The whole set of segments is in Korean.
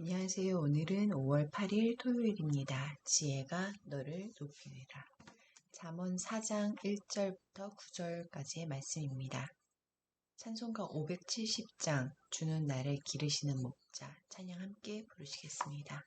안녕하세요. 오늘은 5월 8일 토요일입니다. 지혜가 너를 높이리라. 잠언 4장 1절부터 9절까지의 말씀입니다. 찬송가 570장 주는 나를 기르시는 목자 찬양 함께 부르시겠습니다.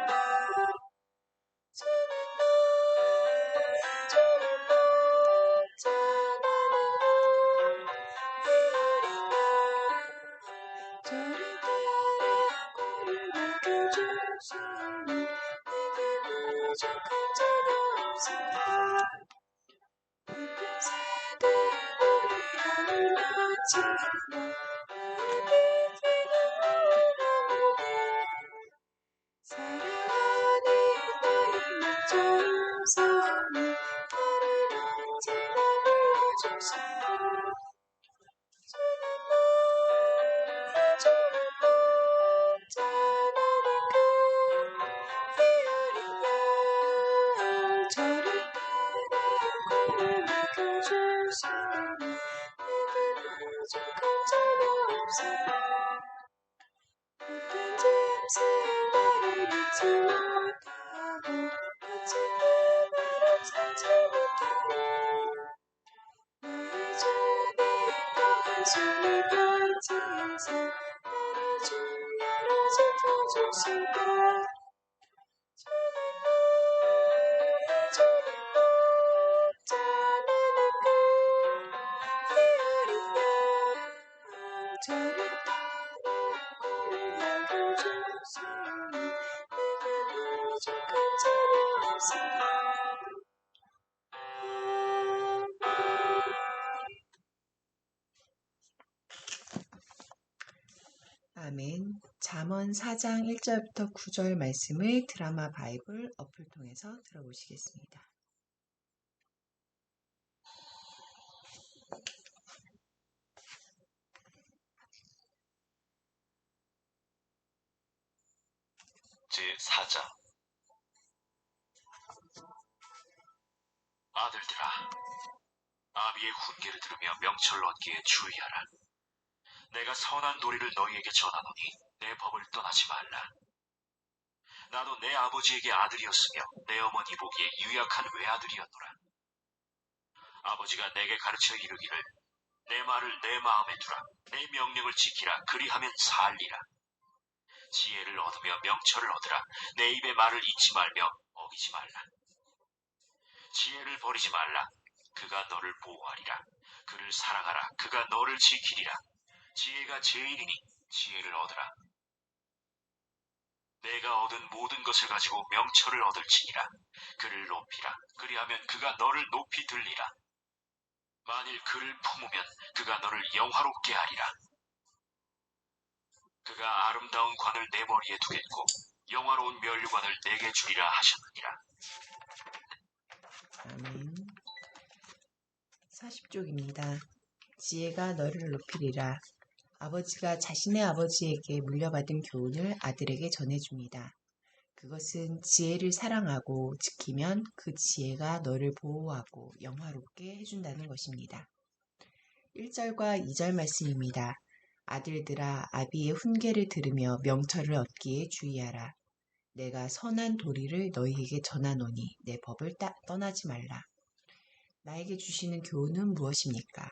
부족한 자가 없으라 깊은 새들 우리 마치 손을 펼치셔서 나를 주야로 지켜주신다 아멘. 잠언 4장 1절부터 9절 말씀을 드라마 바이블 어플 통해서 들어보시겠습니다. 제 4장 아들들아 아비의 훈계를 들으며 명철을 얻기에 주의하라 내가 선한 도리를 너희에게 전하노니 내 법을 떠나지 말라 나도 내 아버지에게 아들이었으며 내 어머니 보기에 유약한 외아들이었노라 아버지가 내게 가르쳐 이르기를 내 말을 내 마음에 두라 내 명령을 지키라 그리하면 살리라 지혜를 얻으며 명철을 얻으라. 내 입의 말을 잊지 말며 어기지 말라. 지혜를 버리지 말라. 그가 너를 보호하리라. 그를 사랑하라. 그가 너를 지키리라. 지혜가 제일이니 지혜를 얻으라. 내가 얻은 모든 것을 가지고 명철을 얻을지니라. 그를 높이라. 그리하면 그가 너를 높이 들리라. 만일 그를 품으면 그가 너를 영화롭게 하리라. 그가 아름다운 관을 내 머리에 두겠고 영화로운 면류관을 내게 주리라 하셨느니라. 아멘. 40쪽입니다. 지혜가 너를 높이리라. 아버지가 자신의 아버지에게 물려받은 교훈을 아들에게 전해줍니다. 그것은 지혜를 사랑하고 지키면 그 지혜가 너를 보호하고 영화롭게 해준다는 것입니다. 1절과 2절 말씀입니다. 아들들아 아비의 훈계를 들으며 명철을 얻기에 주의하라. 내가 선한 도리를 너희에게 전하노니 내 법을 따, 떠나지 말라. 나에게 주시는 교훈은 무엇입니까?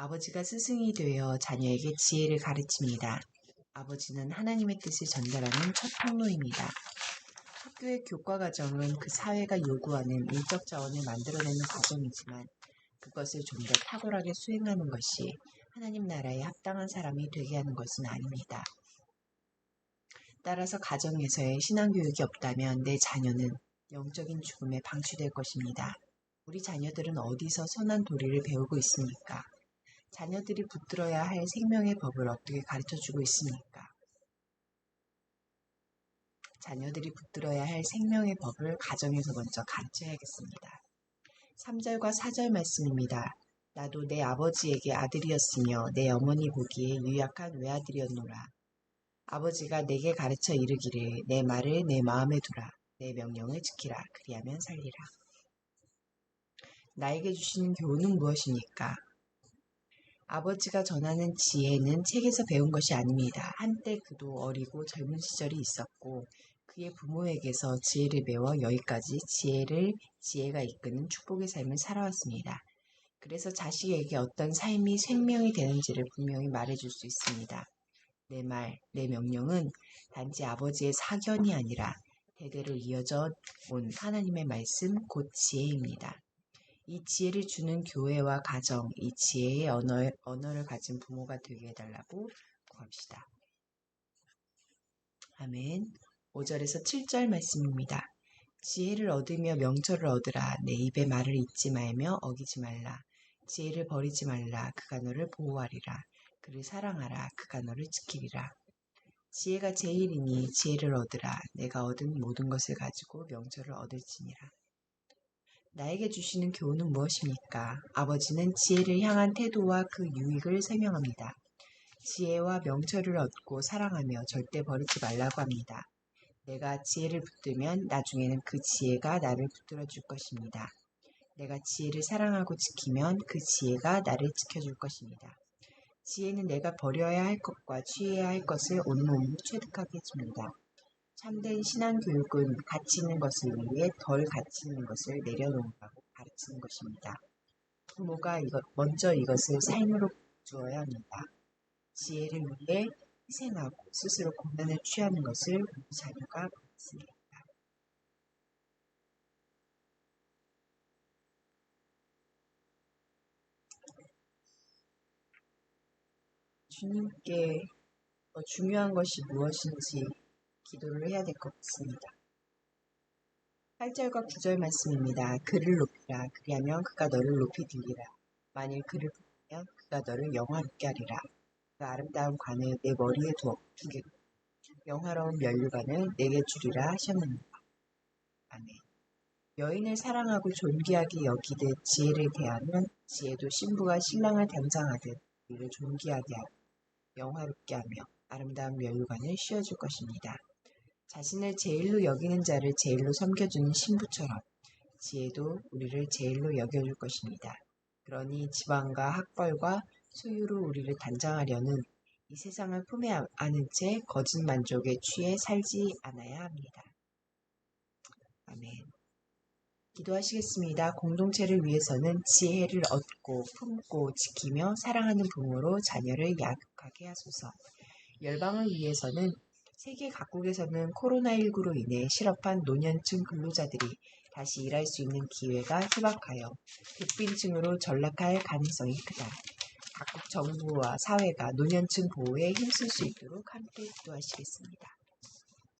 아버지가 스승이 되어 자녀에게 지혜를 가르칩니다. 아버지는 하나님의 뜻을 전달하는 첫 통로입니다. 학교의 교과 과정은 그 사회가 요구하는 인적 자원을 만들어내는 과정이지만 그것을 좀 더 탁월하게 수행하는 것이 하나님 나라에 합당한 사람이 되게 하는 것은 아닙니다. 따라서 가정에서의 신앙교육이 없다면 내 자녀는 영적인 죽음에 방치될 것입니다. 우리 자녀들은 어디서 선한 도리를 배우고 있습니까? 자녀들이 붙들어야 할 생명의 법을 어떻게 가르쳐 주고 있습니까? 자녀들이 붙들어야 할 생명의 법을 가정에서 먼저 가르쳐야겠습니다. 3절과 4절 말씀입니다. 나도 내 아버지에게 아들이었으며 내 어머니 보기에 유약한 외아들이었노라. 아버지가 내게 가르쳐 이르기를 내 말을 내 마음에 두라. 내 명령을 지키라. 그리하면 살리라. 나에게 주시는 교훈은 무엇입니까? 아버지가 전하는 지혜는 책에서 배운 것이 아닙니다. 한때 그도 어리고 젊은 시절이 있었고 그의 부모에게서 지혜를 배워 여기까지 지혜를 지혜가 이끄는 축복의 삶을 살아왔습니다. 그래서 자식에게 어떤 삶이 생명이 되는지를 분명히 말해줄 수 있습니다. 내 말, 내 명령은 단지 아버지의 사견이 아니라 대대로 이어져 온 하나님의 말씀 곧 지혜입니다. 이 지혜를 주는 교회와 가정, 이 지혜의 언어, 언어를 가진 부모가 되게 해달라고 구합시다. 아멘. 5절에서 7절 말씀입니다. 지혜를 얻으며 명철을 얻으라. 내 입의 말을 잊지 말며 어기지 말라. 지혜를 버리지 말라. 그가 너를 보호하리라. 그를 사랑하라. 그가 너를 지키리라. 지혜가 제일이니 지혜를 얻으라. 내가 얻은 모든 것을 가지고 명철을 얻을지니라. 나에게 주시는 교훈은 무엇입니까? 아버지는 지혜를 향한 태도와 그 유익을 설명합니다. 지혜와 명철을 얻고 사랑하며 절대 버리지 말라고 합니다. 내가 지혜를 붙들면 나중에는 그 지혜가 나를 붙들어 줄 것입니다. 내가 지혜를 사랑하고 지키면 그 지혜가 나를 지켜줄 것입니다. 지혜는 내가 버려야 할 것과 취해야 할 것을 온몸으로 체득하게 해줍니다. 참된 신앙 교육은 가치 있는 것을 위해 덜 가치 있는 것을 내려놓으라고 가르치는 것입니다. 부모가 이것, 먼저 이것을 삶으로 주어야 합니다. 지혜를 위해 희생하고 스스로 고난을 취하는 것을 우리 자녀가 보았습니다. 주님께 더 중요한 것이 무엇인지 기도를 해야 될 것 같습니다. 8절과 9절 말씀입니다. 그를 높이라. 그리하면 그가 너를 높이 들리라. 만일 그를 부르면 그가 너를 영화롭게 하리라. 그 아름다운 관을 내 머리에 두어 두겠고 영화로운 면류관을 내게 주리라 하셨느니라. 아멘. 여인을 사랑하고 존귀하게 여기듯 지혜를 대하면 지혜도 신부가 신랑을 단장하듯 이를 존귀하게 하고 영화롭게 하며 아름다운 면류관을 씌워줄 것입니다. 자신을 제일로 여기는 자를 제일로 섬겨주는 신부처럼 지혜도 우리를 제일로 여겨줄 것입니다. 그러니 지방과 학벌과 소유로 우리를 단장하려는 이 세상을 품에 안은 채 거짓 만족에 취해 살지 않아야 합니다. 아멘. 기도하시겠습니다. 공동체를 위해서는 지혜를 얻고 품고 지키며 사랑하는 부모로 자녀를 양육하게 하소서. 열방을 위해서는 세계 각국에서는 코로나19로 인해 실업한 노년층 근로자들이 다시 일할 수 있는 기회가 희박하여 백빈층으로 전락할 가능성이 크다. 각국 정부와 사회가 노년층 보호에 힘쓸 수 있도록 함께 기도하시겠습니다.